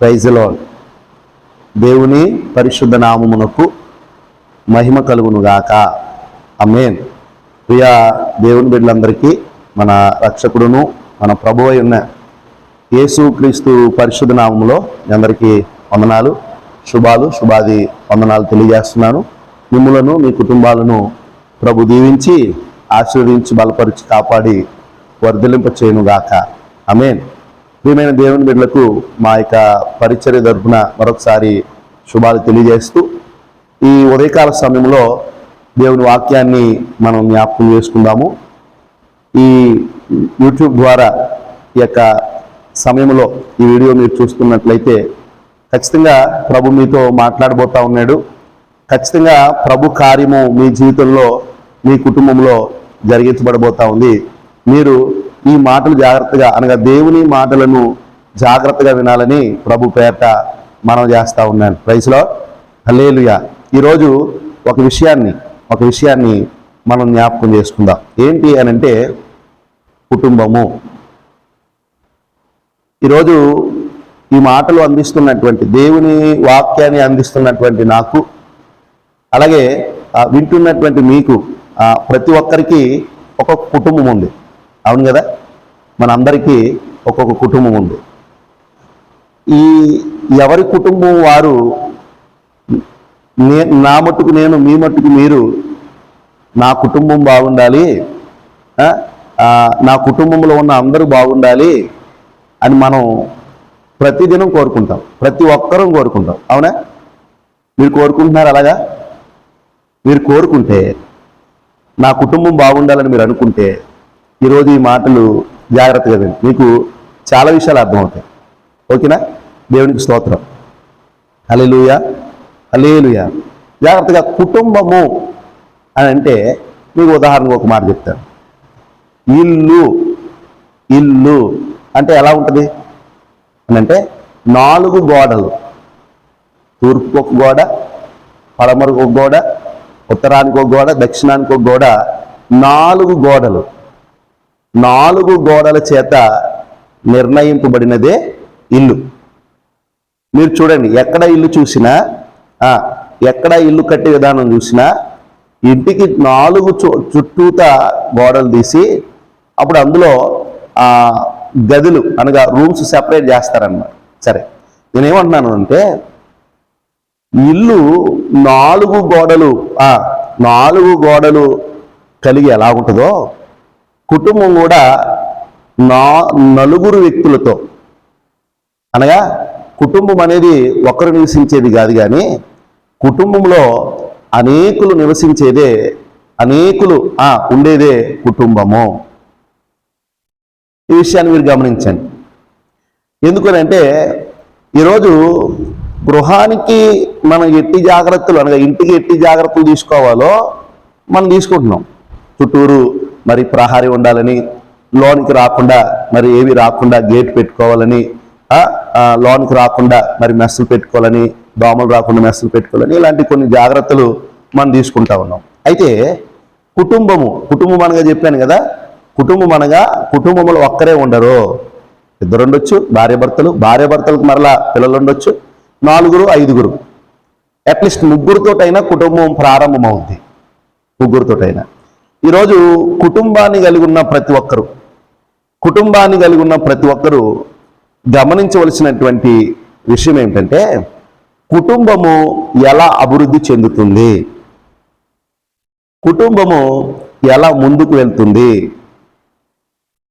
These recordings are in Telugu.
ప్రైజ్లో దేవుని పరిశుద్ధ నామమునకు మహిమ కలుగునుగాక. అమేన్ ప్రియ దేవుని బిడ్డలందరికీ మన రక్షకుడును మన ప్రభు అయి ఉన్న యేసు క్రీస్తు పరిశుద్ధ నామములో మీ అందరికీ వందనాలు శుభాలు శుభాది వందనాలు తెలియజేస్తున్నాను. మిమ్మలను మీ కుటుంబాలను ప్రభు దీవించి ఆశీర్వదించి బలపరిచి కాపాడి వర్ధలింప చేయనుగాక అమేన్ ప్రియమైన దేవుని బిడ్డలకు మా యొక్క పరిచర్య తరపున మరొకసారి శుభాలు తెలియజేస్తూ ఈ ఉదయకాల సమయంలో దేవుని వాక్యాన్ని మనం జ్ఞాపకం చేసుకుందాము. ఈ యూట్యూబ్ ద్వారా ఈ యొక్క సమయంలో ఈ వీడియో మీరు చూస్తున్నట్లయితే ఖచ్చితంగా ప్రభు మీతో మాట్లాడబోతా ఉన్నాడు. ఖచ్చితంగా ప్రభు కార్యము మీ జీవితంలో మీ కుటుంబంలో జరిగించబడబోతా ఉంది. మీరు ఈ మాటలు జాగ్రత్తగా అనగా దేవుని మాటలను జాగ్రత్తగా వినాలని ప్రభు పేట మనం చేస్తూ ఉన్నాను. ప్రైస్లో హలేలుయ ఈరోజు ఒక విషయాన్ని ఒక విషయాన్ని మనం జ్ఞాపకం చేసుకుందాం. ఏంటి అని అంటే కుటుంబము. ఈరోజు ఈ మాటలు అందిస్తున్నటువంటి దేవుని వాక్యాన్ని అందిస్తున్నటువంటి నాకు అలాగే వింటున్నటువంటి మీకు ప్రతి ఒక్కరికి ఒక కుటుంబం ఉంది. అవును కదా? మనందరికీ ఒక్కొక్క కుటుంబం ఉంది. ఈ ఎవరి కుటుంబం వారు నే నా మట్టుకు నేను మీ మట్టుకు మీరు నా కుటుంబం బాగుండాలి నా కుటుంబంలో ఉన్న అందరూ బాగుండాలి అని మనం ప్రతిదినం కోరుకుంటాం. ప్రతి ఒక్కరూ కోరుకుంటాం. అవునా? మీరు కోరుకుంటున్నారు అలాగా? మీరు కోరుకుంటే నా కుటుంబం బాగుండాలని మీరు అనుకుంటే ఈరోజు ఈ మాటలు జాగ్రత్తగా వినండి మీకు చాలా విషయాలు అర్థమవుతాయి. ఓకేనా? దేవునికి స్తోత్రం. అలేలుయ అలేలుయ జాగ్రత్తగా కుటుంబము అని అంటే మీకు ఉదాహరణకు ఒక మాట చెప్తాను. ఇల్లు ఇల్లు అంటే ఎలా ఉంటుంది? అని అంటే నాలుగు గోడలు. తూర్పు ఒక గోడ పడమరకు ఒక గోడ ఉత్తరానికి ఒక గోడ దక్షిణానికి ఒక గోడ నాలుగు గోడలు. నాలుగు గోడల చేత నిర్ణయింపబడినదే ఇల్లు. మీరు చూడండి ఎక్కడ ఇల్లు చూసినా ఎక్కడ ఇల్లు కట్టే విధానం చూసినా ఇంటికి నాలుగు చు చుట్టూత గోడలు తీసి అప్పుడు అందులో గదులు అనగా రూమ్స్ సెపరేట్ చేస్తారన్నమాట. సరే నేనేమంటున్నాను అంటే ఇల్లు నాలుగు గోడలు నాలుగు గోడలు కలిగి ఎలా ఉంటుందో కుటుంబం కూడా నా నలుగురు వ్యక్తులతో అనగా కుటుంబం అనేది ఒకరు నివసించేది కాదు కానీ కుటుంబంలో అనేకులు నివసించేదే అనేకులు ఉండేదే కుటుంబము. ఈ విషయాన్ని మీరు గమనించండి. ఎందుకనంటే ఈరోజు గృహానికి మనం ఎట్టి జాగ్రత్తలు అనగా ఇంటికి ఎట్టి జాగ్రత్తలు తీసుకోవాలో మనం తీసుకుంటున్నాం. చుట్టూరు మరి ప్రహారీ ఉండాలని లోనికి రాకుండా మరి ఏవి రాకుండా గేట్ పెట్టుకోవాలని లోనికి రాకుండా మరి మెస్సులు పెట్టుకోవాలని దోమలు రాకుండా మెస్సులు పెట్టుకోవాలని ఇలాంటి కొన్ని జాగ్రత్తలు మనం తీసుకుంటా ఉన్నాం. అయితే కుటుంబము కుటుంబం అనగా చెప్పాను కదా కుటుంబం అనగా కుటుంబంలో ఒక్కరే ఉండరు. ఇద్దరు ఉండొచ్చు భార్యభర్తలు భార్యభర్తలకు మరలా పిల్లలు ఉండొచ్చు నాలుగురు ఐదుగురు. అట్లీస్ట్ ముగ్గురుతోటైనా కుటుంబం ప్రారంభమవుద్ది. ముగ్గురుతోటైనా. ఈరోజు కుటుంబాన్ని కలిగి ఉన్న ప్రతి ఒక్కరు కుటుంబాన్ని కలిగి ఉన్న ప్రతి ఒక్కరూ గమనించవలసినటువంటి విషయం ఏమిటంటే కుటుంబము ఎలా అభివృద్ధి చెందుతుంది? కుటుంబము ఎలా ముందుకు వెళ్తుంది?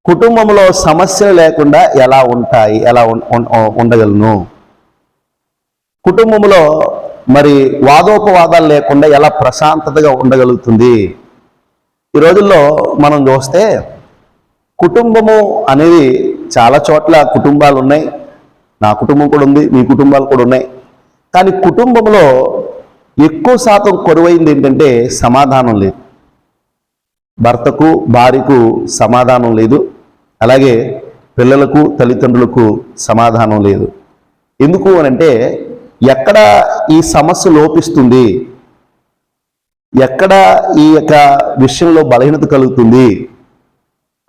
కుటుంబంలో సమస్యలు లేకుండా ఎలా ఉంటాయి ఎలా ఉం- ఉండగలను? కుటుంబంలో మరి వాదోపవాదాలు లేకుండా ఎలా ప్రశాంతతగా ఉండగలుగుతుంది? ఈ రోజుల్లో మనం చూస్తే కుటుంబము అనేది చాలా చోట్ల కుటుంబాలు ఉన్నాయి. నా కుటుంబం కూడా ఉంది మీ కుటుంబాలు కూడా ఉన్నాయి. కానీ కుటుంబంలో ఎక్కువ శాతం కొరువైంది ఏంటంటే సమాధానం లేదు. భర్తకు భార్యకు సమాధానం లేదు. అలాగే పిల్లలకు తల్లిదండ్రులకు సమాధానం లేదు. ఎందుకు అని అంటే ఎక్కడ ఈ సమస్య లోపిస్తుంది? ఎక్కడ ఈ యొక్క విషయంలో బలహీనత కలుగుతుంది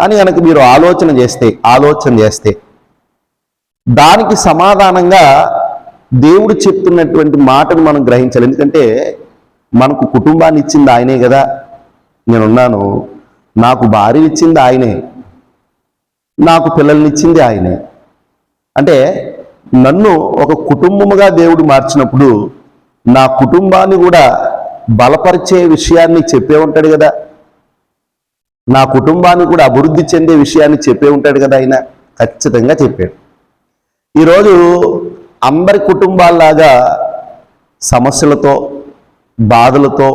అని కనుక మీరు ఆలోచన చేస్తే ఆలోచన చేస్తే దానికి సమాధానంగా దేవుడు చెప్తున్నటువంటి మాటను మనం గ్రహించాలి. ఎందుకంటే మనకు కుటుంబాన్ని ఇచ్చింది ఆయనే కదా. నేనున్నాను. నాకు భార్య ఇచ్చింది ఆయనే. నాకు పిల్లల్ని ఇచ్చింది ఆయనే. అంటే నన్ను ఒక కుటుంబముగా దేవుడు మార్చినప్పుడు నా కుటుంబాన్ని కూడా బలపరిచే విషయాన్ని చెప్పే ఉంటాడు కదా. నా కుటుంబాన్ని కూడా అభివృద్ధి చెందే విషయాన్ని చెప్పే ఉంటాడు కదా ఆయన. ఖచ్చితంగా చెప్పాడు. ఈరోజు అందరి కుటుంబాల్లాగా సమస్యలతో బాధలతో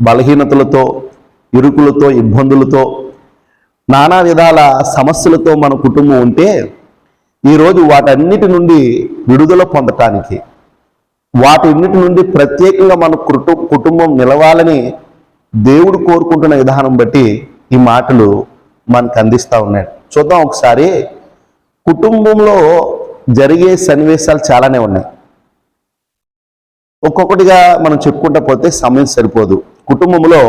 బలహీనతలతో ఇరుకులతో ఇబ్బందులతో నానా విధాల సమస్యలతో మన కుటుంబం ఉంటే ఈరోజు వాటన్నిటి నుండి విడుదల పొందటానికి వాటిన్నిటి నుండి ప్రత్యేకంగా మన కుటు కుటుంబం నిలవాలని దేవుడు కోరుకుంటున్న విధానం బట్టి ఈ మాటలు మనకు అందిస్తూ ఉన్నాడు చూద్దాం ఒకసారి. కుటుంబంలో జరిగే సన్నివేశాలు చాలానే ఉన్నాయి. ఒక్కొక్కటిగా మనం చెప్పుకుంటా పోతే సమయం సరిపోదు. కుటుంబంలో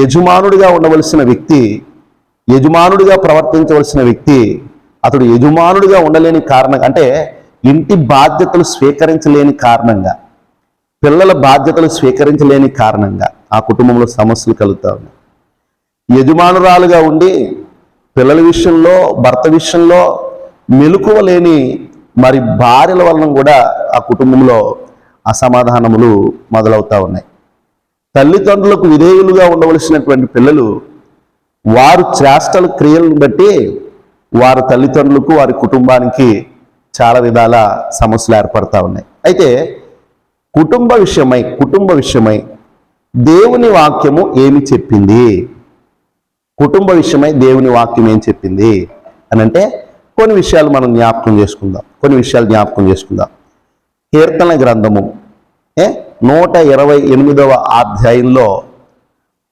యజమానుడిగా ఉండవలసిన వ్యక్తి యజమానుడిగా ప్రవర్తించవలసిన వ్యక్తి అతడు యజమానుడిగా ఉండలేని కారణం అంటే ఇంటి బాధ్యతలు స్వీకరించలేని కారణంగా పిల్లల బాధ్యతలు స్వీకరించలేని కారణంగా ఆ కుటుంబంలో సమస్యలు కలుగుతా ఉన్నాయి. యజమానురాలుగా ఉండి పిల్లల విషయంలో భర్త విషయంలో మెలకువ లేని మరి భార్యల వలన కూడా ఆ కుటుంబంలో అసమాధానములు మొదలవుతా ఉన్నాయి. తల్లిదండ్రులకు విధేయులుగా ఉండవలసినటువంటి పిల్లలు వారు చేష్టల క్రియలను బట్టి వారి తల్లిదండ్రులకు వారి కుటుంబానికి చాలా విధాల సమస్యలు ఏర్పడతా ఉన్నాయి. అయితే కుటుంబ విషయమై కుటుంబ విషయమై దేవుని వాక్యము ఏమి చెప్పింది? కుటుంబ విషయమై దేవుని వాక్యం ఏం చెప్పింది? అని అంటే కొన్ని విషయాలు మనం జ్ఞాపకం చేసుకుందాం. కొన్ని విషయాలు జ్ఞాపకం చేసుకుందాం. కీర్తన గ్రంథము ఏ? నూట ఇరవై ఎనిమిదవ అధ్యాయంలో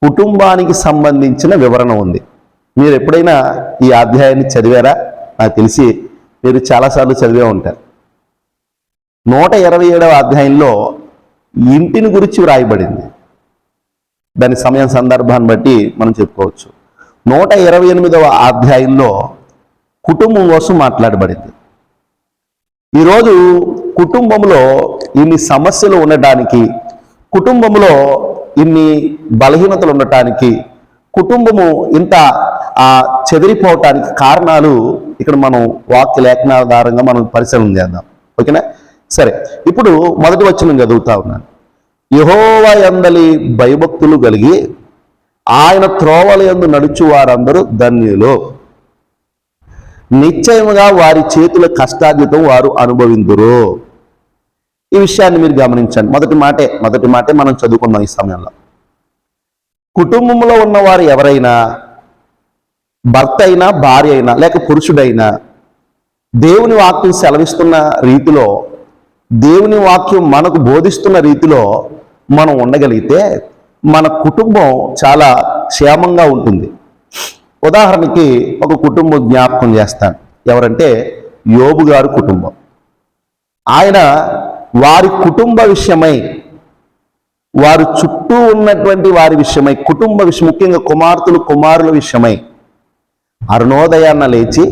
కుటుంబానికి సంబంధించిన వివరణ ఉంది. మీరు ఎప్పుడైనా ఈ అధ్యాయాన్ని చదివారా? నాకు తెలిసి మీరు చాలాసార్లు చదివే ఉంటారు. నూట ఇరవై ఏడవ అధ్యాయంలో ఇంటిని గురించి వ్రాయబడింది. దాని సమయం సందర్భాన్ని బట్టి మనం చెప్పుకోవచ్చు. నూట ఇరవై ఎనిమిదవ అధ్యాయంలో కుటుంబం కోసం మాట్లాడబడింది. ఈరోజు కుటుంబంలో ఇన్ని సమస్యలు ఉండటానికి కుటుంబంలో ఇన్ని బలహీనతలు ఉండటానికి కుటుంబము ఇంత ఆ చెదిరిపోవటానికి కారణాలు ఇక్కడ మనం వాక్య లేఖనాధారంగా మనం పరిశీలన చేద్దాం. ఓకేనా? సరే ఇప్పుడు మొదటి వచ్చిన చదువుతా ఉన్నాను. యహోవా ఎందలి భయభక్తులు కలిగి ఆయన త్రోవల యందు నడుచు వారందరూ ధన్యులు. నిశ్చయముగా వారి చేతుల కష్టార్జితం వారు అనుభవిందురు. ఈ విషయాన్ని మీరు గమనించండి. మొదటి మాటే మొదటి మాటే మనం చదువుకుందాం ఈ సమయంలో. కుటుంబంలో ఉన్నవారు ఎవరైనా భర్త అయినా భార్య అయినా లేక పురుషుడైనా దేవుని వాక్యం సెలవిస్తున్న రీతిలో దేవుని వాక్యం మనకు బోధిస్తున్న రీతిలో మనం ఉండగలిగితే మన కుటుంబం చాలా క్షేమంగా ఉంటుంది. ఉదాహరణకి ఒక కుటుంబం జ్ఞాపకం చేస్తాను. ఎవరంటే యోబు గారు కుటుంబం. ఆయన వారి కుటుంబ విషయమై వారు చుట్టూ ఉన్నటువంటి వారి విషయమై కుటుంబ విషయం ముఖ్యంగా కుమార్తెలు కుమారుల విషయమై అరుణోదయాన్న లేచి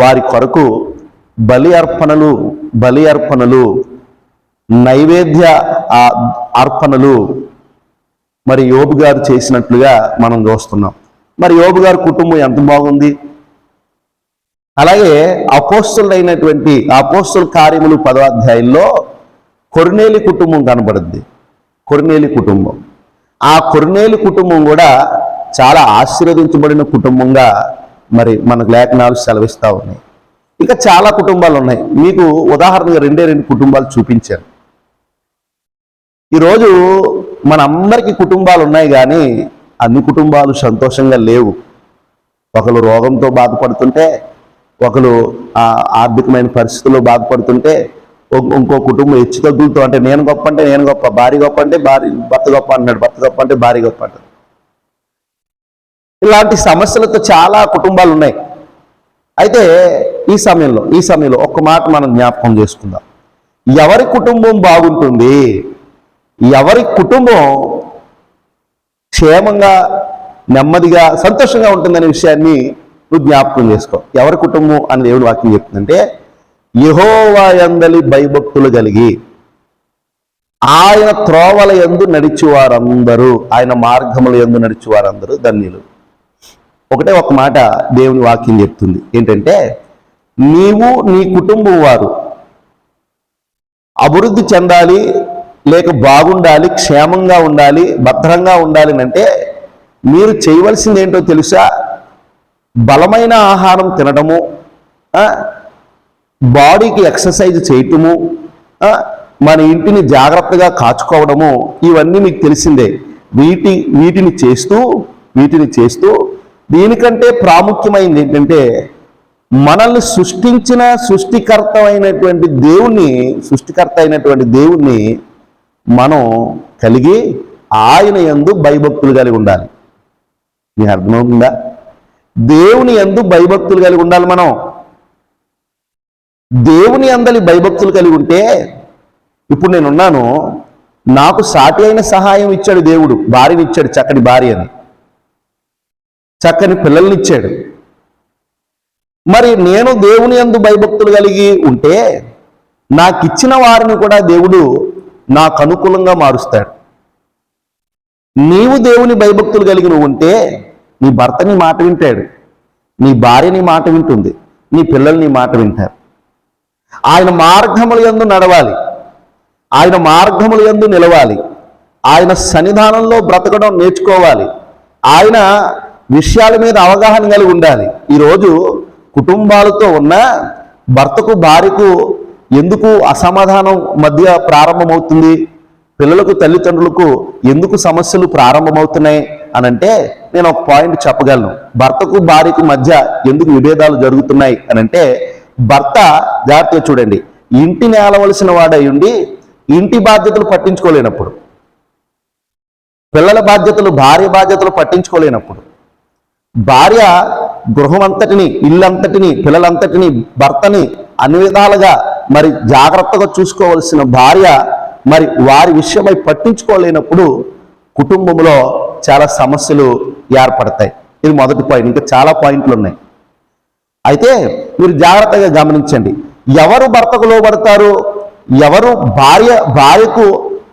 వారి కొరకు బలి అర్పణలు బలి అర్పణలు నైవేద్య అర్పణలు మరి యోబు గారు చేసినట్లుగా మనం చూస్తున్నాం. మరి యోబు గారి కుటుంబం ఎంత బాగుంది? అలాగే అపోస్తులైనటువంటి అపోస్తుల కార్యములు పదో అధ్యాయంలో కొర్నేలి కుటుంబం కనబడుద్ది. కొర్నేలి కుటుంబం. ఆ కొర్నేలి కుటుంబం కూడా చాలా ఆశీర్వదించబడిన కుటుంబంగా మరి మనకు లేఖనాలు సెలవిస్తూ ఉన్నాయి. ఇంకా చాలా కుటుంబాలు ఉన్నాయి. మీకు ఉదాహరణగా రెండే రెండు కుటుంబాలు చూపించాను. ఈరోజు మనందరికీ కుటుంబాలు ఉన్నాయి కానీ అన్ని కుటుంబాలు సంతోషంగా లేవు. ఒకరు రోగంతో బాధపడుతుంటే ఒకరు ఆర్థికమైన పరిస్థితుల్లో బాధపడుతుంటే ఇంకో- ఇంకో కుటుంబం హెచ్చు తగ్గులతో అంటే నేను గొప్ప అంటే నేను గొప్ప భార్య గొప్ప అంటే భార్య భర్త గొప్ప అంటున్నాడు భర్త గొప్ప అంటే భార్య గొప్ప అంటాడు. ఇలాంటి సమస్యలతో చాలా కుటుంబాలు ఉన్నాయి అయితే ఈ సమయంలో ఈ సమయంలో ఒక్క మాట మనం జ్ఞాపకం చేసుకుందాం. ఎవరి కుటుంబం బాగుంటుంది? ఎవరి కుటుంబం క్షేమంగా నెమ్మదిగా సంతోషంగా ఉంటుందనే విషయాన్ని నువ్వు జ్ఞాపకం చేసుకో. ఎవరి కుటుంబం అని దేవుడు వాక్యం చెప్తుందంటే యహోవా ఎందలి భయభక్తులు కలిగి ఆయన త్రోవల ఎందు నడిచేవారందరూ ఆయన మార్గముల ఎందు నడిచేవారందరూ ధన్యులు. ఒకటే ఒక మాట దేవుని వాక్యం చెప్తుంది. ఏంటంటే నీవు నీ కుటుంబం వారు అభివృద్ధి చెందాలి లేక బాగుండాలి క్షేమంగా ఉండాలి భద్రంగా ఉండాలి అంటే మీరు చేయవలసింది ఏంటో తెలుసా? బలమైన ఆహారం తినడము బాడీకి ఎక్సర్సైజ్ చేయటము మన ఇంటిని జాగ్రత్తగా కాచుకోవడము ఇవన్నీ మీకు తెలిసిందే. వీటి వీటిని చేస్తూ వీటిని చేస్తూ దీనికంటే ప్రాముఖ్యమైనది ఏంటంటే మనల్ని సృష్టించిన సృష్టికర్త అయినటువంటి దేవుణ్ణి సృష్టికర్త అయినటువంటి దేవుణ్ణి మనం కలిగి ఆయన యందు భయభక్తులు కలిగి ఉండాలి. మీకు అర్థమవుతుందా దేవుని యందు భయభక్తులు కలిగి ఉండాలి మనం. దేవుని అందలి భయభక్తులు కలిగి ఉంటే ఇప్పుడు నేనున్నాను నాకు సాటి అయిన సహాయం ఇచ్చాడు దేవుడు భార్యని ఇచ్చాడు చక్కని భార్యని చక్కని పిల్లల్ని ఇచ్చాడు. మరి నేను దేవుని యందు భయభక్తులు కలిగి ఉంటే నాకిచ్చిన వారిని కూడా దేవుడు నాకు అనుకూలంగా మారుస్తాడు. నీవు దేవుని భయభక్తులు కలిగి నువ్వు ఉంటే నీ భర్త నీ మాట వింటాడు. నీ భార్య నీ మాట వింటుంది. నీ పిల్లలు నీ మాట వింటారు. ఆయన మార్గముల యందు నడవాలి. ఆయన మార్గముల యందు నిలవాలి. ఆయన సన్నిధానంలో బ్రతకడం నేర్చుకోవాలి. ఆయన విషయాల మీద అవగాహన కలిగి ఉండాలి. ఈరోజు కుటుంబాలతో ఉన్న భర్తకు భార్యకు ఎందుకు అసమాధానం మధ్య ప్రారంభమవుతుంది? పిల్లలకు తల్లిదండ్రులకు ఎందుకు సమస్యలు ప్రారంభమవుతున్నాయి? అని అంటే నేను ఒక పాయింట్ చెప్పగలను. భర్తకు భార్యకు మధ్య ఎందుకు విభేదాలు జరుగుతున్నాయి? అని అంటే భర్త జాగ్రత్తగా చూడండి. ఇంటిని నేలవలసిన వాడై ఉండి ఇంటి బాధ్యతలు పట్టించుకోలేనప్పుడు పిల్లల బాధ్యతలు భార్య బాధ్యతలు పట్టించుకోలేనప్పుడు భార్య గృహమంతటిని ఇల్లంతటిని పిల్లలంతటిని భర్తని అన్ని విధాలుగా మరి జాగ్రత్తగా చూసుకోవలసిన భార్య మరి వారి విషయమై పట్టించుకోలేనప్పుడు కుటుంబంలో చాలా సమస్యలు ఏర్పడతాయి. ఇది మొదటి పాయింట్. ఇంకా చాలా పాయింట్లు ఉన్నాయి. అయితే మీరు జాగ్రత్తగా గమనించండి. ఎవరు భర్తకు లోబడతారు? ఎవరు భార్య భార్యకు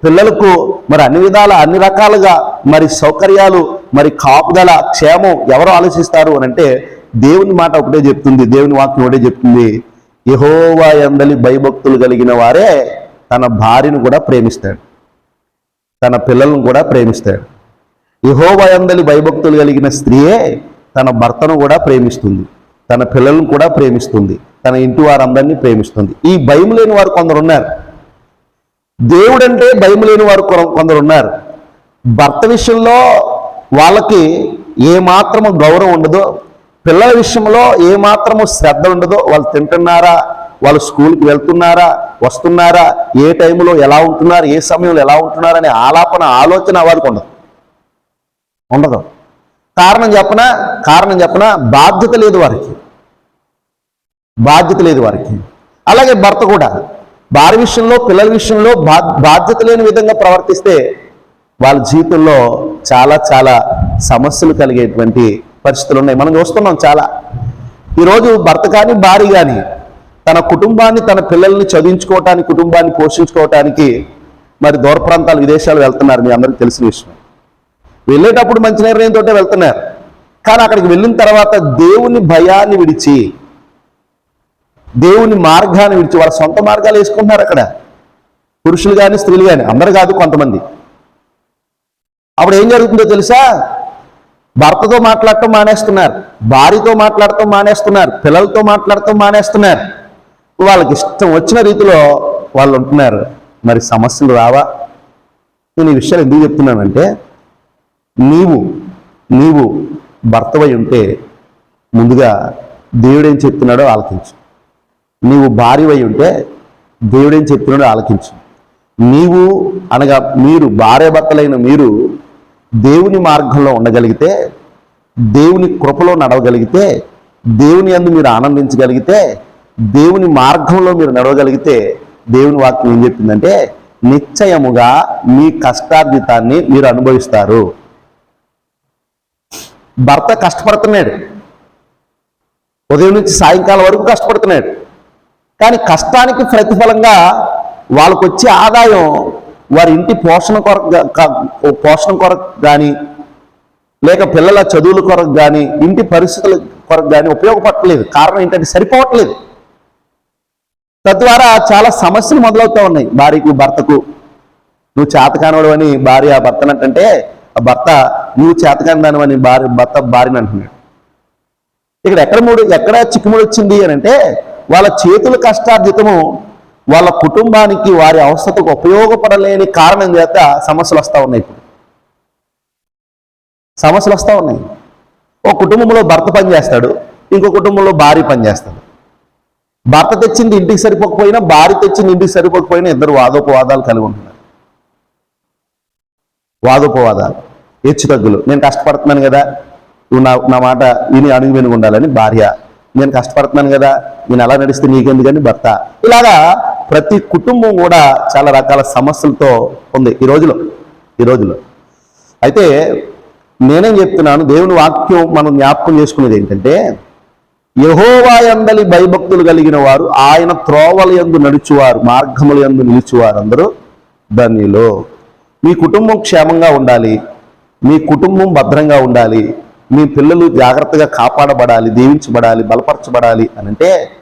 పిల్లలకు మరి అన్ని విధాల అన్ని రకాలుగా మరి సౌకర్యాలు మరి కాపుదల క్షేమం ఎవరు ఆలోచిస్తారు అని అంటే దేవుని మాట ఒకటే చెప్తుంది దేవుని వాక్యం ఒకటే చెప్తుంది. యహోవా ఎందలి భయభక్తులు కలిగిన వారే తన భార్యను కూడా ప్రేమిస్తాడు. తన పిల్లలను కూడా ప్రేమిస్తాడు. యహోవా ఎందలి భయభక్తులు కలిగిన స్త్రీయే తన భర్తను కూడా ప్రేమిస్తుంది. తన పిల్లలను కూడా ప్రేమిస్తుంది. తన ఇంటి వారందరినీ ప్రేమిస్తుంది. ఈ భయం లేని వారు కొందరు ఉన్నారు దేవుడంటే భయం లేని వారు కొందరు ఉన్నారు భర్త విషయంలో వాళ్ళకి ఏ మాత్రము గౌరవం ఉండదో పిల్లల విషయంలో ఏ మాత్రము శ్రద్ధ ఉండదో వాళ్ళు తింటున్నారా వాళ్ళు స్కూల్కి వెళ్తున్నారా వస్తున్నారా ఏ టైంలో ఎలా ఉంటున్నారు ఏ సమయంలో ఎలా ఉంటున్నారనే ఆలాపన ఆలోచన వారికి ఉండదు. ఉండదు. కారణం చెప్పనా కారణం చెప్పనా బాధ్యత లేదు వారికి. బాధ్యత లేదు వారికి. అలాగే భర్త కూడా భార్య విషయంలో పిల్లల విషయంలో బాధ్యత లేని విధంగా ప్రవర్తిస్తే వాళ్ళ జీవితంలో చాలా చాలా సమస్యలు కలిగేటువంటి పరిస్థితులు ఉన్నాయి. మనం చూస్తున్నాం చాలా. ఈరోజు భర్త కానీ భార్య కానీ తన కుటుంబాన్ని తన పిల్లల్ని చదివించుకోవటానికి కుటుంబాన్ని పోషించుకోవటానికి మరి దూర ప్రాంతాలు విదేశాలు వెళ్తున్నారు. మీ అందరికీ తెలిసిన విషయం. వెళ్ళేటప్పుడు మంచి నిర్ణయంతో వెళ్తున్నారు. కానీ అక్కడికి వెళ్ళిన తర్వాత దేవుని భయాన్ని విడిచి దేవుని మార్గాన్ని విడిచి వాళ్ళ సొంత మార్గాలు వేసుకుంటున్నారు అక్కడ. పురుషులు కానీ స్త్రీలు కానీ అందరు కాదు కొంతమంది. అప్పుడు ఏం జరుగుతుందో తెలుసా? భర్తతో మాట్లాడటం మానేస్తున్నారు భార్యతో మాట్లాడటం మానేస్తున్నారు పిల్లలతో మాట్లాడటం మానేస్తున్నారు. వాళ్ళకి ఇష్టం వచ్చిన రీతిలో వాళ్ళు ఉంటున్నారు. మరి సమస్యలు రావా? నేను ఈ విషయాలు ఎందుకు చెప్తున్నానంటే నీవు నీవు భర్తవై ఉంటే ముందుగా దేవుడేం చెప్తున్నాడో ఆలకించు. నీవు భార్యవై ఉంటే దేవుడేం చెప్తున్నాడు ఆలకించు. నీవు అనగా మీరు భార్య భర్తలైన మీరు దేవుని మార్గంలో ఉండగలిగితే దేవుని కృపలో నడవగలిగితే దేవుని అందు మీరు ఆనందించగలిగితే దేవుని మార్గంలో మీరు నడవగలిగితే దేవుని వాక్యం ఏం చెప్పిందంటే నిశ్చయముగా మీ కష్టార్జితాన్ని మీరు అనుభవిస్తారు. భర్త కష్టపడుతున్నాడు. ఉదయం నుంచి సాయంకాలం వరకు కష్టపడుతున్నాడు. కానీ కష్టానికి ప్రతిఫలంగా వాళ్ళకు వచ్చే ఆదాయం వారి ఇంటి పోషణ కొరకు పోషణ కొరకు కానీ లేక పిల్లల చదువుల కొరకు కానీ ఇంటి పరిస్థితుల కొరకు కానీ ఉపయోగపడట్లేదు. కారణం ఏంటంటే సరిపోవట్లేదు. తద్వారా చాలా సమస్యలు మొదలవుతూ ఉన్నాయి. భార్యకు భర్తకు. నువ్వు చేతకానోడు అని భార్య భర్తను అంటే ఆ భర్త నువ్వు చేతకాని దానివని భార్య భర్త భార్యని అంటున్నాడు. ఇక్కడ ఎక్కడ మూడు ఎక్కడ చిక్కుముడు వచ్చింది అని అంటే వాళ్ళ చేతుల కష్టార్జితము వాళ్ళ కుటుంబానికి వారి అవసరతకు ఉపయోగపడలేని కారణం చేత సమస్యలు వస్తూ ఉన్నాయి ఇప్పుడు. సమస్యలు వస్తూ ఉన్నాయి. ఒక కుటుంబంలో భర్త పనిచేస్తాడు ఇంకో కుటుంబంలో భార్య పనిచేస్తాడు. భర్త తెచ్చింది ఇంటికి సరిపోకపోయినా భార్య తెచ్చింది ఇంటికి సరిపోకపోయినా ఇద్దరు వాదోపవాదాలు కలిగి ఉంటున్నారు. వాదోపవాదాలు హెచ్చు తగ్గులు. నేను కష్టపడుతున్నాను కదా నువ్వు నా నా మాట విని అణుగు వెనుక ఉండాలని భార్య నేను కష్టపడుతున్నాను కదా నేను అలా నడిస్తే నీకెందుకని భర్త? ఇలాగా ప్రతి కుటుంబం కూడా చాలా రకాల సమస్యలతో ఉంది ఈ రోజులో ఈ రోజులో. అయితే నేనేం చెప్తున్నాను దేవుని వాక్యం మనం జ్ఞాపకం చేసుకునేది ఏంటంటే యహోవాయందలి భయభక్తులు కలిగిన వారు ఆయన త్రోవల యందు నడుచువారు మార్గముల యందు నిలిచువారు అందరూ ధన్యులు మీ కుటుంబం క్షేమంగా ఉండాలి మీ కుటుంబం భద్రంగా ఉండాలి మీ పిల్లలు జాగ్రత్తగా కాపాడబడాలి దీవించబడాలి బలపరచబడాలి అనంటే అంటే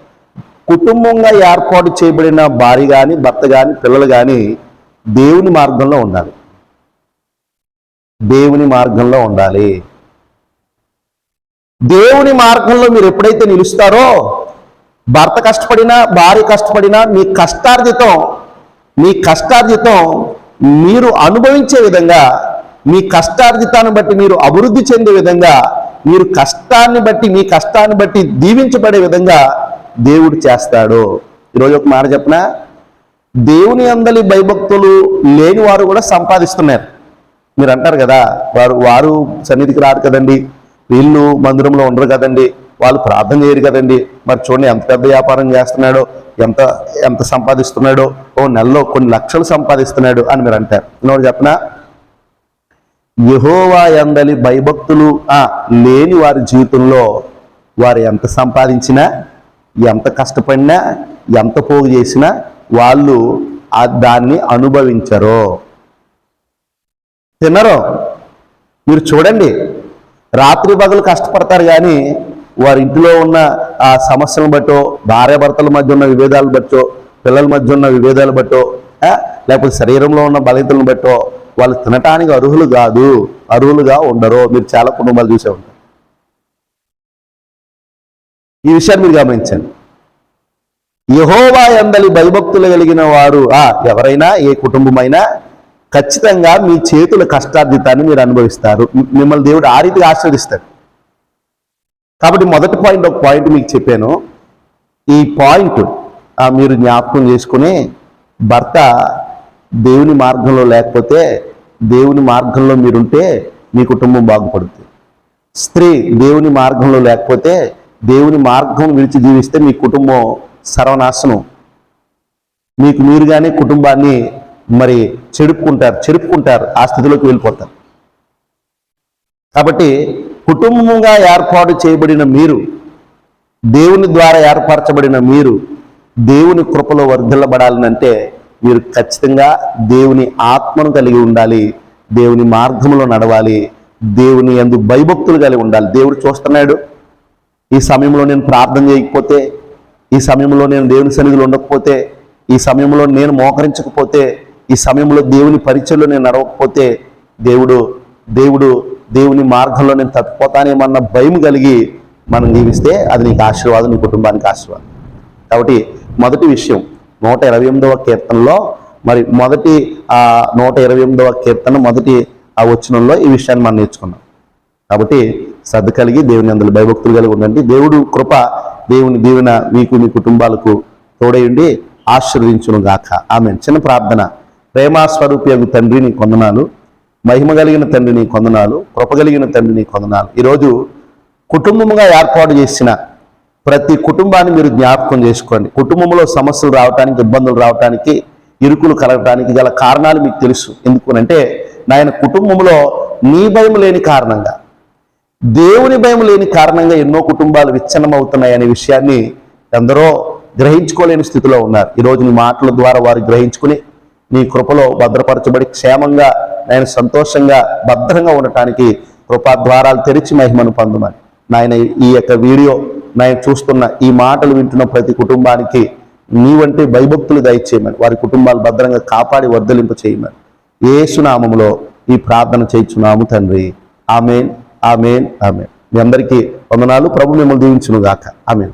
కుటుంబంగా ఏర్పాటు చేయబడిన భార్య కానీ భర్త కానీ పిల్లలు కానీ దేవుని మార్గంలో ఉండాలి. దేవుని మార్గంలో ఉండాలి. దేవుని మార్గంలో మీరు ఎప్పుడైతే నిలుస్తారో భర్త కష్టపడినా భార్య కష్టపడినా మీ కష్టార్జితం మీ కష్టార్జితం మీరు అనుభవించే విధంగా మీ కష్టార్జితాన్ని బట్టి మీరు అభివృద్ధి చెందే విధంగా మీరు కష్టాన్ని బట్టి మీ కష్టాన్ని బట్టి దీవించబడే విధంగా దేవుడు చేస్తాడు. ఈరోజు ఒక మాట చెప్పిన దేవుని అందలి భయభక్తులు లేని వారు కూడా సంపాదిస్తున్నారు. మీరు అంటారు కదా వారు వారు సన్నిధికి రారు కదండి. వీళ్ళు మందిరంలో ఉండరు కదండి. వాళ్ళు ప్రార్థన చేయరు కదండి. మరి చూడండి ఎంత పెద్ద వ్యాపారం చేస్తున్నాడో ఎంత ఎంత సంపాదిస్తున్నాడో ఓ నెలలో కొన్ని లక్షలు సంపాదిస్తున్నాడు అని మీరు అంటారు. నేను చెప్పనా యహోవా ఎందలి భయభక్తులు లేని వారి జీవితంలో వారు ఎంత సంపాదించినా ఎంత కష్టపడినా ఎంత పోగు చేసినా వాళ్ళు దాన్ని అనుభవించరు. తినరు. మీరు చూడండి రాత్రి పగలు కష్టపడతారు కానీ వారి ఇంటిలో ఉన్న ఆ సమస్యలను బట్టో భార్యాభర్తల మధ్య ఉన్న విభేదాలు బట్టో పిల్లల మధ్య ఉన్న విభేదాలు బట్టో లేకపోతే శరీరంలో ఉన్న బలితలను బట్టో వాళ్ళు తినటానికి అర్హులు కాదు అర్హులుగా ఉండరు. మీరు చాలా కుటుంబాలు చూసే ఉంటారు ఈ విషయాన్ని మీరు గమనించండి. యహోవా ఎందలి భయభక్తులు కలిగిన వారు ఆ ఎవరైనా ఏ కుటుంబమైనా ఖచ్చితంగా మీ చేతుల కష్టార్జితాన్ని మీరు అనుభవిస్తారు. మిమ్మల్ని దేవుడు ఆ రీతిగా ఆశ్రదిస్తాడు కాబట్టి మొదటి పాయింట్ ఒక పాయింట్ మీకు చెప్పాను. ఈ పాయింట్ మీరు జ్ఞాపకం చేసుకుని భర్త దేవుని మార్గంలో లేకపోతే దేవుని మార్గంలో మీరుంటే మీ కుటుంబం బాగుపడుతుంది. స్త్రీ దేవుని మార్గంలో లేకపోతే దేవుని మార్గం విడిచి జీవిస్తే మీ కుటుంబం సర్వనాశనం. మీకు మీరుగానే కుటుంబాన్ని మరి చెడుపుకుంటారు చెడుపుకుంటారు ఆ స్థితిలోకి వెళ్ళిపోతారు. కాబట్టి కుటుంబంగా ఏర్పాటు చేయబడిన మీరు దేవుని ద్వారా ఏర్పరచబడిన మీరు దేవుని కృపలో వర్ధిల్లబడాలనంటే మీరు ఖచ్చితంగా దేవుని ఆత్మను కలిగి ఉండాలి దేవుని మార్గంలో నడవాలి దేవుని ఎందు భయభక్తులు కలిగి ఉండాలి. దేవుడు చూస్తున్నాడు ఈ సమయంలో నేను ప్రార్థన చేయకపోతే ఈ సమయంలో నేను దేవుని సన్నిధిలో ఉండకపోతే ఈ సమయంలో నేను మోకరించకపోతే ఈ సమయంలో దేవుని పరిచయంలో నేను నడవకపోతే దేవుడు దేవుడు దేవుని మార్గంలో నేను తప్పిపోతానేమన్న భయం కలిగి మనం జీవిస్తే అది నీకు ఆశీర్వాదం నీ కుటుంబానికి ఆశీర్వాదం. కాబట్టి మొదటి విషయం నూట ఇరవై ఎనిమిదవ కీర్తనలో మరి మొదటి ఆ నూట ఇరవై ఎనిమిదవ కీర్తన మొదటి ఆ వచ్చినంలో ఈ విషయాన్ని మనం నేర్చుకున్నాం. కాబట్టి శ్రద్ధ కలిగి దేవుని అందులో భయభక్తులు కలిగి ఉండండి. దేవుడు కృప దేవుని దీవెన మీకు మీ కుటుంబాలకు తోడయుండి ఆశీర్వదించును గాక. ఆమె చిన్న ప్రార్థన. ప్రేమాస్వరూపియగు తండ్రిని కొందనాలు మహిమ కలిగిన తండ్రిని కొందనాలు కృప కలిగిన తండ్రిని కొందనాలు. ఈరోజు కుటుంబముగా ఏర్పాటు చేసిన ప్రతి కుటుంబాన్ని మీరు జ్ఞాపకం చేసుకోండి. కుటుంబంలో సమస్యలు రావటానికి ఇబ్బందులు రావటానికి ఇరుకులు కలగటానికి గల కారణాలు మీకు తెలుసు. ఎందుకునంటే నాయన కుటుంబంలో నీ భయం లేని కారణంగా దేవుని భయం లేని కారణంగా ఎన్నో కుటుంబాలు విచ్ఛిన్నమవుతున్నాయి అనే విషయాన్ని ఎందరో గ్రహించుకోలేని స్థితిలో ఉన్నారు. ఈరోజు నీ మాటల ద్వారా వారు గ్రహించుకుని నీ కృపలో భద్రపరచబడి క్షేమంగా ఆయన సంతోషంగా భద్రంగా ఉండటానికి కృపా ద్వారాలు తెరిచి మహిమను పొందమని. నాయన ఈ యొక్క వీడియో నేను చూస్తున్న ఈ మాటలు వింటున్న ప్రతి కుటుంబానికి నీ వంటి భయభక్తులు దయచేయమని వారి కుటుంబాలు భద్రంగా కాపాడి వర్ధలింప చేయమని. ఏసునామంలో ఈ ప్రార్థన చేయించున్నాము తండ్రి. Amen amen amen. మీ అందరికీ వందనాలు. ప్రభు మిమ్మల్ని దీవించునుగాక. ఆమెన్.